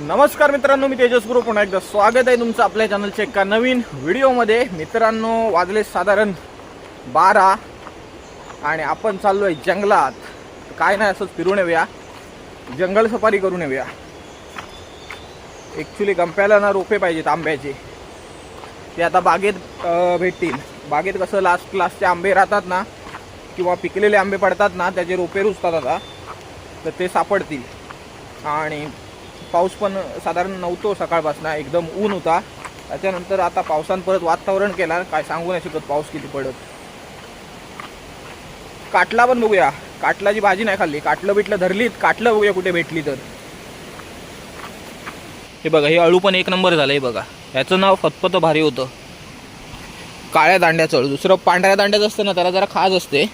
नमस्कार मित्रांनो मी तेजस गुरु. पुन्हा एकदा स्वागत आहे तुमचं आपल्या चॅनलच्या एका नवीन व्हिडिओमध्ये. मित्रांनो वाजले साधारण बारा आणि आपण चाललो आहे जंगलात. काय नाही असंच फिरून येऊया. जंगल सफारी करून येऊया. ॲक्च्युली गंप्याला ना रोपे पाहिजेत आंब्याचे. ते आता बागेत भेटतील. बागेत कसं लास्ट क्लासचे आंबे राहतात ना किंवा पिकलेले आंबे पडतात ना त्याचे रोपे रुजतात आता. तर ते सापडतील. आणि पाऊस पण साधारण नव्हतो सकाळपासून एकदम ऊन होता. त्याच्यानंतर आता पावसानं परत वातावरण केलं. काय सांगू नाही शकत पाऊस किती पडत. काटला पण बघूया. काटलाची भाजी नाही खाल्ली. काटलं बिटलं धरलीत. काटलं बघूया कुठे भेटली तर. हे बघा हे अळू पण एक नंबर झालं हे बघा. ह्याचं नाव फतफत भारी होतं. काळ्या दांड्याचं. अळू दुसरं पांढऱ्या दांड्याचं असतं ना त्याला जरा खाज असते.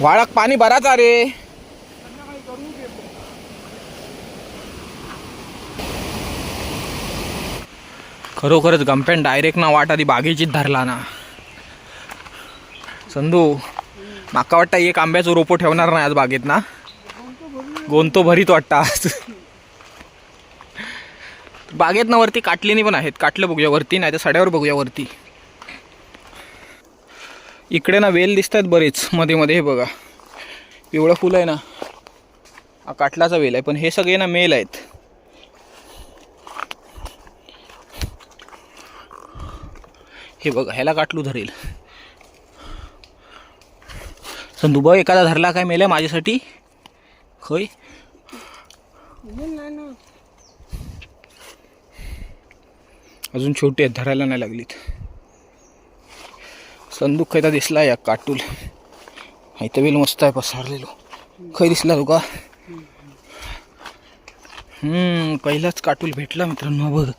वाळक पाणी बराच अरे. खरोखरच गमपेन डायरेक्ट ना वाट आधी बागेचीच धरला ना. संधू माका वाटतं एक आंब्याचं रोपं ठेवणार नाही आज बागेत ना. गोंतो भरीत वाटतं आज. बागेत ना वरती काटलीनी पण आहेत. काटलं बघूया वरती नाही तर सड्यावर बघूया वरती. इकडे ना वेल दिसत आहेत बरेच मध्ये मध्ये हे बघा. पिवळं फुलं आहे ना. हा काटलाचा वेल आहे पण हे सगळे ना मेल आहेत. हे बघा ह्याला काटलू धरेल. संदुब एखादा धरला काय मेल्या माझ्यासाठी? खय अजून छोटी आहेत धरायला नाही लागलीत. संदूक खैता दिसला या काटूल. इथं वेल मस्त आहे पसारलेलो खै दिसला तुका हम्म पहिलाच काटूल भेटला मित्रांनो बघ.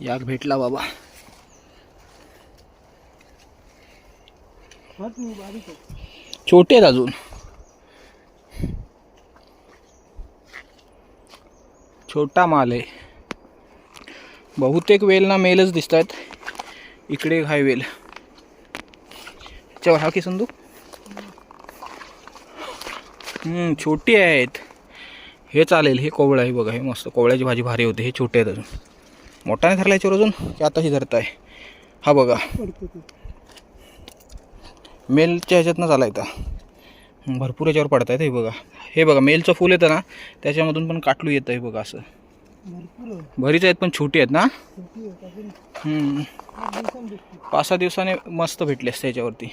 याक भेटला बाबा. छोटे आहेत अजून. छोटा माल आहे. बहुतेक वेल ना मेलच दिसत आहेत इकडे एक हाय वेल त्याच्यावर हा की संदू हम्म, छोटी आहेत. हे चालेल हे कोवळं आहे बघा हे मस्त कोवळ्याची भाजी भारी होते हे छोटे आहेत अजून. मोठा नाही धरला याच्यावर अजून? की आताशी धरत आहे हा बघा. मेलच्या ह्याच्यातनं चाला इथं. भरपूर याच्यावर पडत आहेत हे बघा. हे बघा मेलचं फूल येतं ना त्याच्यामधून पण काटलू येतं हे बघा असं. भरीच आहेत पण छोटी आहेत ना. पाच सहा दिवसाने मस्त भेटली असते याच्यावरती.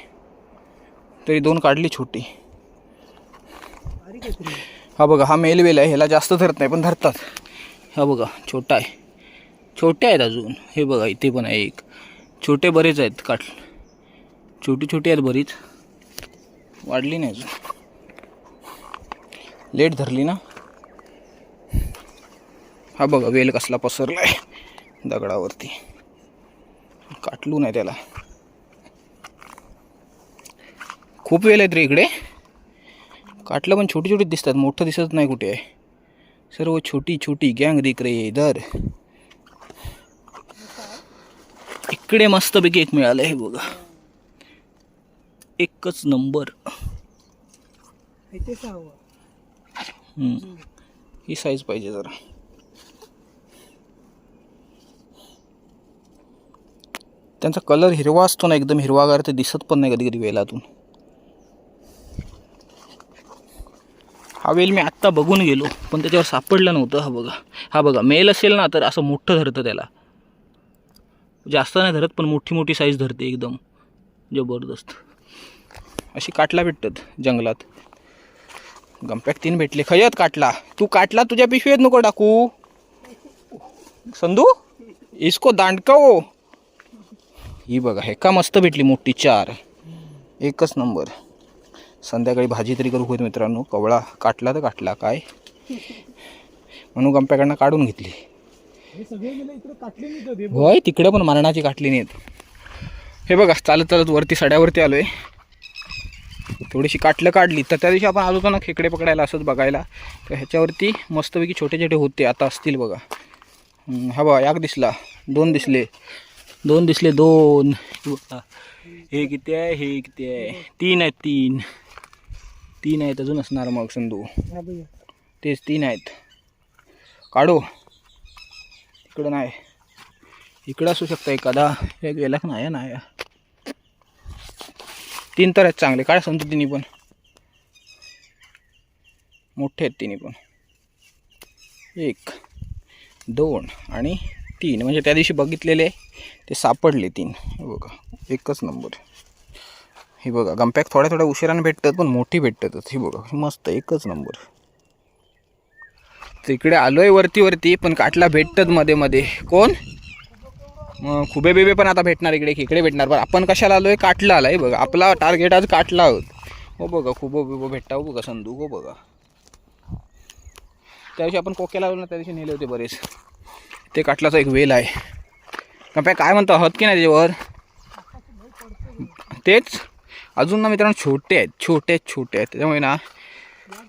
तरी दोन काढली छोटी. हा बघा हा मेल वेल आहे ह्याला जास्त धरत नाही पण धरतात. हा बघा छोटा आहे. छोटे आहेत अजून. हे बघा इथे पण आहे एक. छोटे बरेच आहेत काट. छोटी छोटी आहेत बरीच. वाढली नाही अजून. लेट धरली ना? हा बघा वेल कसला पसरला आहे दगडावरती. काटलू नाही त्याला. खूप वेल आहेत रे इकडे. काटलं पण छोटी छोटी दिसतात मोठं दिसत नाही कुठे. आहे सर्व छोटी छोटी गँग दिक रे इधर. इकडे मस्तपैकी एक मिळालं आहे बघा. एकच नंबर. हम्म. ही साईज पाहिजे जरा. त्यांचा कलर हिरवा असतो ना एकदम हिरवागार ते दिसत पण नाही कधी कधी वेलातून. हा वेल मी आत्ता बघून गेलो पण त्याच्यावर सापडलं नव्हतं हा बघा. हा बघा मेल असेल ना तर असं मोठं धरतं त्याला. जास्त नाही धरत पण मोठी मोठी साईज धरते एकदम. जबरदस्त. अशी काटला भेटतात जंगलात. गंप्याक तीन भेटले. खयत काटला? तू काटला? तुझ्या पिशवीत नको टाकू. संधू इसको दांडकावो ही बघा हे का मस्त भेटली मोठी चार. एकच नंबर. संध्याकाळी भाजी तरी करू होत मित्रांनो. कवळा काटला तर काटला काय? म्हणून गंप्याकडनं काढून घेतली. होय तिकडे पण मरणाची काटली नाहीत. हे बघा चालत चालत वरती सड्यावरती आलोय. थोडीशी काटलं काढली तर त्या दिवशी आपण आलो होतो ना खेकडे पकडायला असंच बघायला. तर ह्याच्यावरती मस्तपैकी छोटे छोटे होते आता असतील बघा. हा बघा याक दिसला दोन दिसले. दोन दिसले दोन. हे किती आहे? हे किती आहे? तीन आहेत तीन. तीन आहेत अजून असणार मग संधू तेच तीन आहेत. काढू. इकडं नाही. इकडं असू शकतं एखादा. हे गेला का नाही? नाही. तीन तर आहेत चांगले. काय समजू तिन्ही पण. मोठे आहेत तिन्ही पण. एक दोन आणि तीन. म्हणजे त्या दिवशी बघितलेले ते सापडले तीन. हे बघा एकच नंबर हे बघा गमपॅक थोड्या थोड्या उशिराने भेटतात पण मोठी भेटतातच. हे बघा मस्त एकच नंबर तिकडे आलो आलोय वरती वरती पण काटला भेटतात मध्ये मध्ये. कोण? मग खुबे बिबे पण आता भेटणार इकडे इकडे भेटणार. पण आपण कशाला आलोय? काटला आलाय बघा. आपला टार्गेट आज काटला आहोत. हो बघा खुबो बिबो भेटता हो बघा संदू हो बघा. त्या दिवशी आपण कोक्याला आलो ना त्या दिवशी नेले होते बरेच. ते काटलाचा एक वेल आहे. का काय म्हणतो आहोत की नाही त्याच्यावर? तेच. अजून ना मित्रांनो छोटे आहेत छोटे आहेत छोटे आहेत. त्याच्यामुळे ना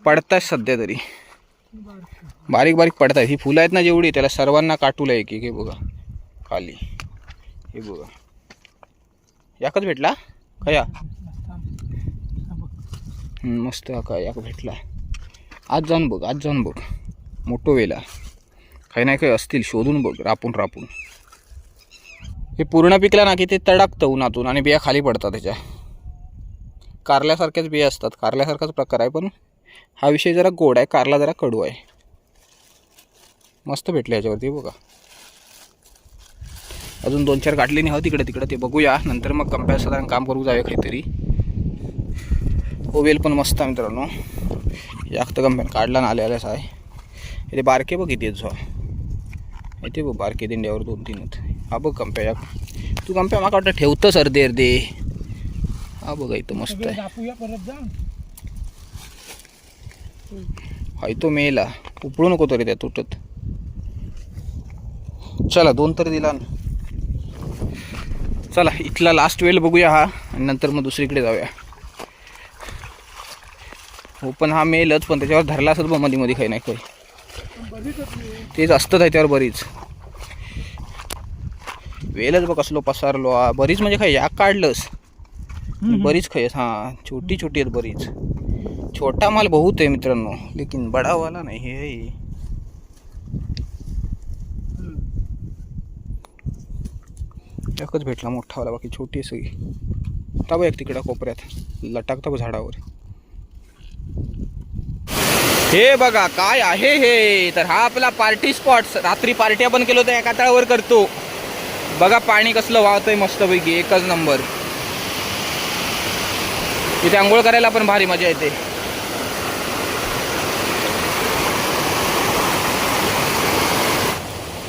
पडतात सध्या तरी. बारीक बारीक पडतात ही फुलं आहेत ना जेवढी त्याला सर्वांना काटूला एक एक हे बघा. खाली. हे बघा. याकच भेटला? खया. हम्म, मस्त का याक भेटला. आज जाऊन बघ आज जाऊन बघ. मोठो वेला. काही नाही काही असतील शोधून बघ रापून रापून. हे पूर्ण पिकलं ना की ते तडकतं उन्हातून आणि बिया खाली पडतात त्याच्या. कारल्यासारख्याच बिया असतात. कारल्यासारखाच प्रकार आहे पण हा विषय जरा गोड आहे. कारला जरा कडू आहे. मस्त भेटले याच्यावरती बघा. अजून दोन चार गाठली नाही हो तिकडे तिकडे ते बघूया. नंतर मग कंपॅर साधारण काम करू जाऊया काहीतरी. ओवेल पण मस्त आहे मित्रांनो. याक्त कंपॅन काढला ना आलेलाच आल्यास आहे. इथे बारके बघ किती झो. इथे बघ बारके दिंड्यावर दोन तीन हा बघ कंप्या या. तू कंप्या माका वाटतं ठेवतं अर्धे अर्धे हा बघा इथं मस्त आहे. हा तो मेला. उपळू नको तरी त्या तुटत चला दोन तरी दिला. ना चला इथला लास्ट वेल बघूया हा आणि नंतर मग दुसरीकडे जाऊया. हो पण हा मेलच पण त्याच्यावर धरला असत बघमध्ये मध्ये काही नाही काही. तेच असतं त्याच्यावर बरीच. वेलच बघ कसलो पसारलो. हा बरीच म्हणजे काय या काढलंस. बरीच खायस. हां छोटी छोटी आहेत बरीच. छोटा माल बहुत आहे मित्रांनो. लेकिन बडा वाला नाही हे. एकच भेटला मोठा वाला बाकी छोटी आहे सगळी. टाबा एक तिकडं कोपऱ्यात. लटकता बघ झाडावर. हे बघा काय आहे हे? तर हा आपला पार्टी स्पॉट रात्री पार्टी आपण केलो तर एका तळावर करतो. बघा पाणी कसलं वाहतंय मस्तपैकी एकच नंबर इथे आंघोळ करायला पण भारी मजा येते.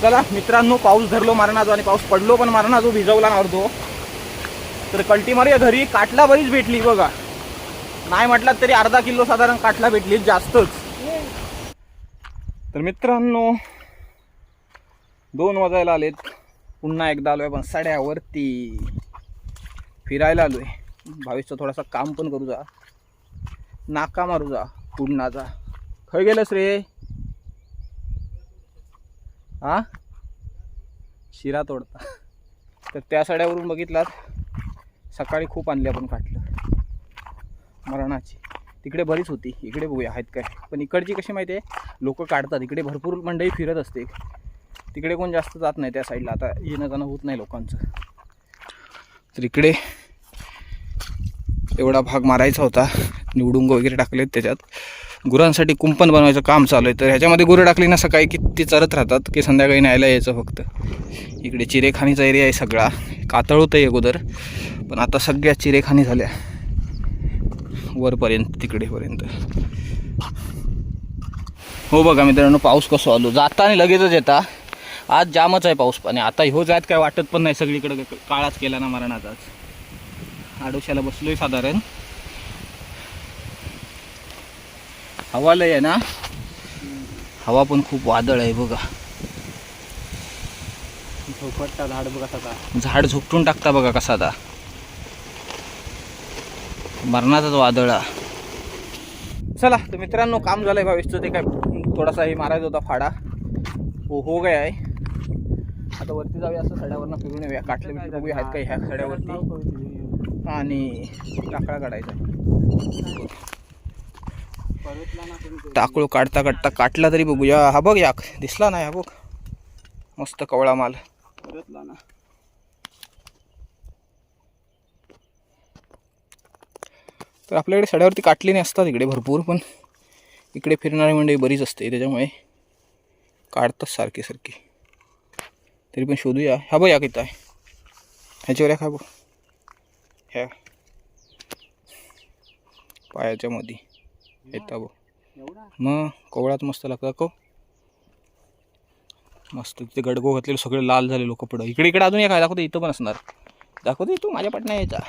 चला मित्रांनो पाऊस धरलो मारणाजो आणि पाऊस पडलो पण मारणाजो भिजवला ना अर्धो. तर कल्टी मारूया घरी काटला बरीच भेटली बघा. नाही म्हटलात तरी अर्धा किलो साधारण काटला भेटली जास्तच. तर मित्रांनो दोन वाजायला आलेत. पुन्हा एकदा आलोय पण सड्यावरती. फिरायला आलोय. भावीचं थोडासा काम पण करू जा. नाका मारू जा. पुढणाचा खय गेलंस रे? हा शिरा तोडता. तर त्या सड्यावरून बघितलात सकाळी खूप आणली आपण काटलं. मरणाची. तिकडे बरीच होती. इकडे बघूया आहेत काय. पण इकडची कशी माहिती आहे? लोक काढतात. इकडे भरपूर मंडई फिरत असते तिकडे कोण जास्त जात नाही त्या साईडला आता येणं जाणं होत नाही लोकांचं. तर इकडे एवढा भाग मारायचा होता. निवडुंग वगैरे टाकलेत त्याच्यात. गुरांसाठी कुंपण बनवायचं काम चालू आहे. तर ह्याच्यामध्ये गुरं टाकली ना सकाळी किती चरत राहतात की संध्याकाळी न्यायला यायचं फक्त. इकडे चिरेखानीचा एरिया आहे सगळा. कातळ होतं आहे अगोदर पण आता सगळ्या चिरेखानी झाल्या. वरपर्यंत तिकडेपर्यंत. हो बघा मित्रांनो पाऊस कसं आलो? जाता आणि लगेचच येता. आज जामच आहे पाऊस पाणी आता हो जात काय वाटत पण नाही सगळीकडे काळाच केला ना मरणाचाच आडोशाला बसलोय साधारण. हवा लय आहे ना? हवा पण खूप वादळ आहे बघा. झोपटता झाड बघा झाड झोपटून टाकता बघा कसा आता. मरणाचाच वादळा. चला तर मित्रांनो काम झालंय भावेशचं ते काय थोडासा हे मारायचा होता फाडा. हो हो गया आहे. आता वरती जाऊया असं सड्यावरनं फिरून येऊया. काटले बिटले बघूया आहेत काही ह्या सड्यावरती? आणि टाकळा काढायचा परतला टाकळू काढता काढता काटला तरी बघूया. हा बघ याक दिसला नाही हा बघ. मस्त कवळा माल परतला ना तर आपल्याकडे सड्यावरती काटलेले असतात इकडे भरपूर पण इकडे फिरणारी मंडळी बरीच असते त्याच्यामुळे काढतात सारखे सारखे. तरी पण शोधूया. ह्या बघ या किती आहे. ह्याच्यावर या बघ. ह्या. पायाच्या मध्ये येता बघ. मग कोवळात मस्त लागतात को मस्त तिथे गडगो घातलेले सगळे लाल झाले लोक कपडं इकडे इकडे अजून एक आहे दाखवते इथं पण असणार. दाखवते तू माझ्या पटना यायचा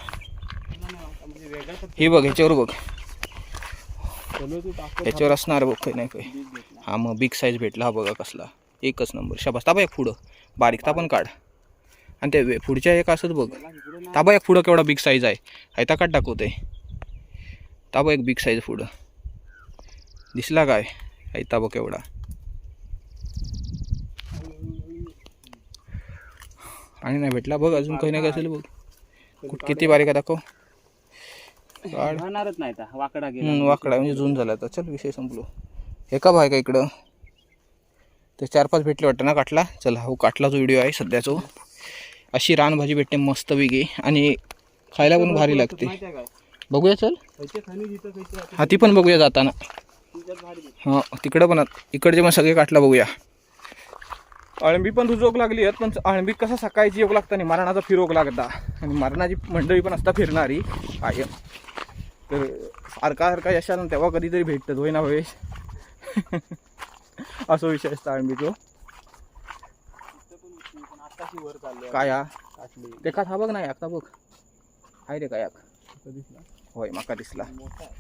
हे बघ ह्याच्यावर बघ. ह्याच्यावर असणार बघ काही नाही काही. हा मग बिग साईज भेटला हा बघा कसला. एकच नंबर शाबास. ताबा एक पुढं. बारीकता पण काढ. आणि ते पुढच्या एक असंच बघ. ताबा एक पुढं केवढा बिग साईज आहे. हायता काढ दाखवते ताबा एक बिग साईज पुढं. दिसला काय? हायता बघ केवढा. आणि नाही भेटला बघ अजून काही नाही असेल बघ. कुठ किती बारीक आहे दाखव. काढ. राहणारच नाही आता. वाकडा गेला. हम्म, वाकडा म्हणजे जून झाला आता. चल विषय संपलो. हे का भाय का इकडं. ते चार पाच भेटले वाटतं ना काटला? चला हो काटला जो व्हिडिओ आहे सध्याचो. अशी रानभाजी भेटते मस्त वेगळी. आणि खायला पण भारी लागते. माहिती आहे काय बघूया चल. पैसे खाली जिथं पैसे राहते हाती पण बघूया जाताना. भारी भेटते. हां तिकडं पण आत- इकडचे पण सगळे काटला बघूया. अळंबी पण तुझं लागली आहेत पण अळंबी कसं सकाळची योग लागता आणि मरणाचा फिरोग लागता? आणि मरणाची मंडळी पण असता फिरणारी. कायम. तर सारखा सारखा यशाल तेव्हा कधीतरी भेटतं होय ना होयश असं विषय असता अळंबीचो काय ते का हा बघ नाही आता बघ आहे रे काय दिसला होय माका दिसला. मोठा आहे.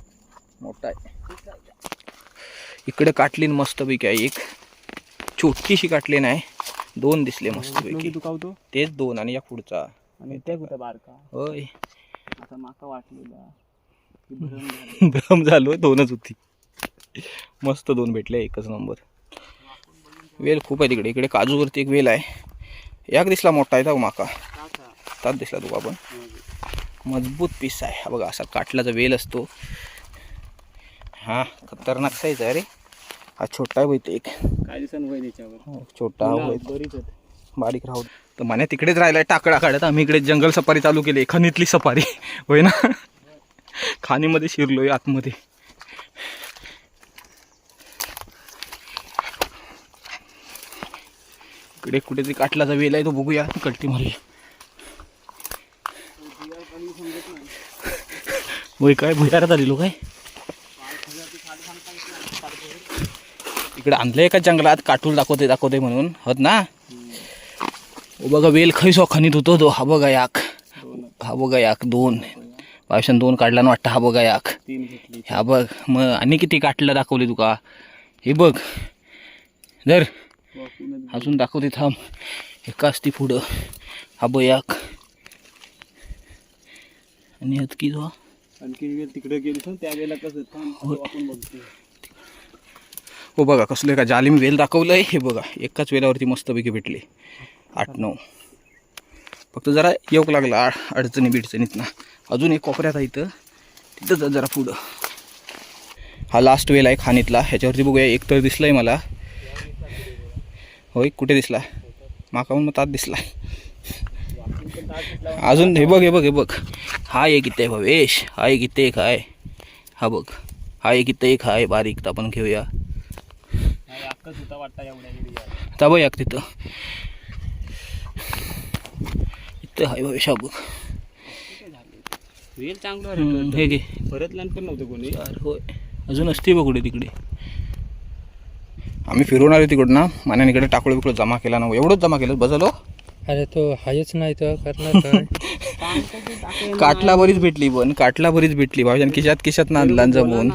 मोठा आहे इकडे काटलीन मस्तपैकी आहे एक. छोटीशी काटली नाही दोन दिसले मस्तपैकी. तू कावतो तेच दोन आणि या पुढचा. आणि ते कुठं बारका? होय. आता माका वाटलेला की. भ्रम झालो. दोनच होती. मस्त दोन भेटले एकच नंबर. वेल खूप आहे तिकडे. इकडे काजूवरती एक वेल आहे. याक दिसला मोठा आहे तो माका. तात दिसला तू आपण. मजबूत पीस आहे. बघा असा काटलाचा वेल असतो. हा खतरनाक साईज आहे रे. हा छोटा आहे एक. काय हो, छोटा बरीच. बारीक राहू. तर माने तिकडेच राहिलाय टाकळा काढत. आम्ही इकडे जंगल सफारी चालू केली खनितली सफारी. होय ना? खाणीमध्ये शिरलोय आतमध्ये. इकडे कुठेतरी काटलाचा वेल आहे तो बघूया. कल्टी मारूया होय काय भुयारात आलेलो काय? इकडे आणलंय का जंगलात? काटूल दाखवते दाखवते म्हणून. होत ना? ओ बघा वेल खैसो हो खनित होतो तो. हा बघा याक. हा बघा याक दोन. पावसानं दोन काढला ना वाटतं हा बघा याक. ह्या बघ मग आणि किती काटलं दाखवले तुका? हे बघ. जर अजून दाखवते थांब. एका असती पुढं. हा बघ याक. आणि हत की जो आणखी तिकडे गेलो त्या वेळेला कसं थांब आपण बघतो. हो बघा कसलं का जालिम वेल दाखवलं आहे हे बघा एकाच वेलावरती मस्तपैकी भेटले. आठ नऊ. फक्त जरा योग लागला आ- अडचणी बिडचणीत ना. अजून एक कोपऱ्यात आहे इथं. तिथं जा जरा पुढं. हा लास्ट वेल आहे खाणीतला. ह्याच्यावरती बघूया एक तर दिसलाय मला. होय कुठे दिसला? माकाहून मग तात दिसला. अजून हे बघ हे बघ हे बघ. हा एक इथे भवेश. हा एक इथे एक आहे. हा बघ. हा एक इथे एक आहे. बारीक तर आपण घेऊया. ताबा याक तिथं. इथं आहे भवेश हा बघ वेल चांगलं हम्म, हे घे. परत लहान पण नव्हतं कोणी. होय. अजून असते बघ कुठे तिकडे. आम्ही फिरून आलो तिकडं ना मान्याने इकडे टाकळं बिकळं जमा केला ना एवढंच जमा केलं. बसलो. अरे तो हायच नाही तर करणार काय? काटला बरीच भेटली पण काटला बरीच भेटली. भावजान खिशात खिशात ना आणला जमवून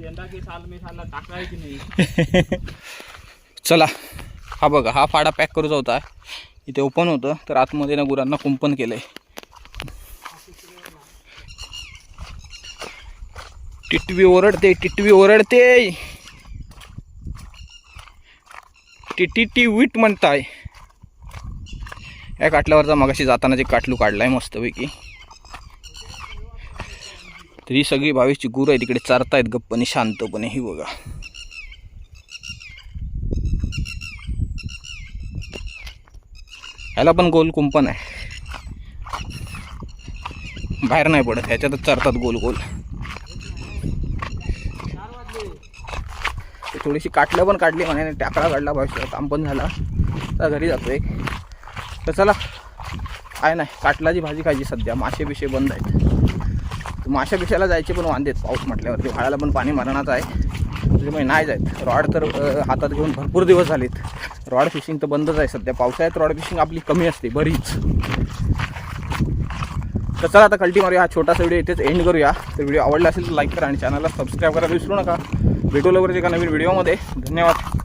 यंदा की साल साला टाकायची नाही? चला हा बघा हा फाडा पॅक करूचा होता इथे ओपन होतं तर आतमध्ये ना गुरांना कुंपण केलंय. टिटवी ओरडते टिटवी ओरडते. टिटी विट म्हणताय. या काटल्यावरचा मगाशी जाताना जे काटलू काढलाय मस्तपैकी. तर ही सगळी बावीसची गुरं आहे तिकडे चरतायत गप्पने शांतपणे. ही बघा. ह्याला पण गोल कुंपण आहे. बाहेर नाही पडत ह्याच्यातच चरतात गोल गोल. थोडीशी काटलं पण काढली म्हणे टाकळा काढला पाहिजे काम पण झाला. तर घरी जातो एक तर चला. काय नाही काटलाची भाजी खायची सध्या. मासे बिशे बंद आहेत. माशा बिशाला जायचे पण वांदेत पाऊस म्हटल्यावरती व्हाळाला पण पाणी मारणाचं आहे. त्याच्यामुळे म्हणजे नाही जायत रॉड तर हातात घेऊन भरपूर दिवस झालेत. रॉड फिशिंग तर बंदच आहे सध्या. पावसाळ्यात रॉड फिशिंग आपली कमी असते बरीच. तर चला आता कल्टी मारूया. हा छोटासा व्हिडिओ इथेच एंड करूया. तर व्हिडिओ आवडला असेल तर लाईक करा आणि चॅनलला सबस्क्राईब करायला विसरू नका. भेटू लवकरच एका नवीन व्हिडिओमध्ये धन्यवाद.